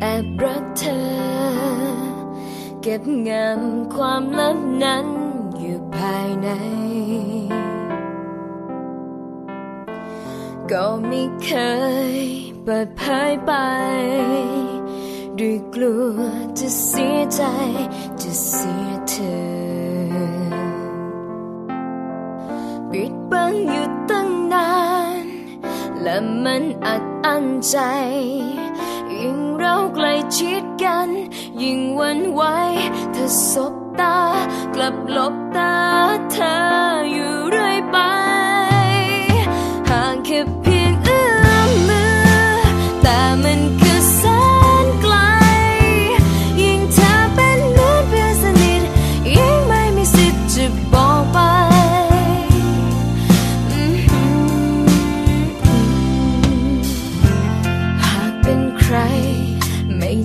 แอบรักเธอ เก็บงำความลับนั้นอยู่ภายใน ก็ไม่เคยเปิดเผยไป ด้วยกลัวจะเสียใจจะเสียเธอ ปิดบังอยู่ และมันอัดอั้นใจ ยิ่งเราใกล้ชิดกัน ยิ่งวันไหวเธอสบตากลับหลบตาเธออยู่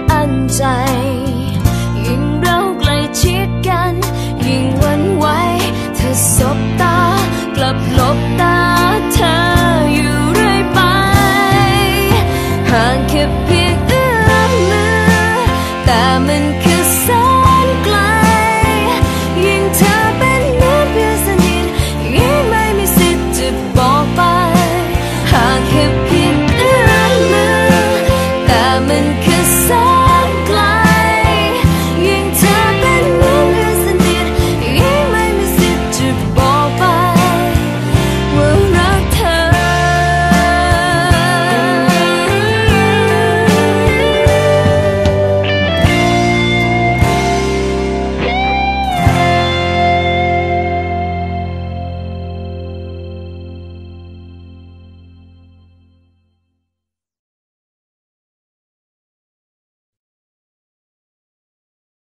ใจ 我们。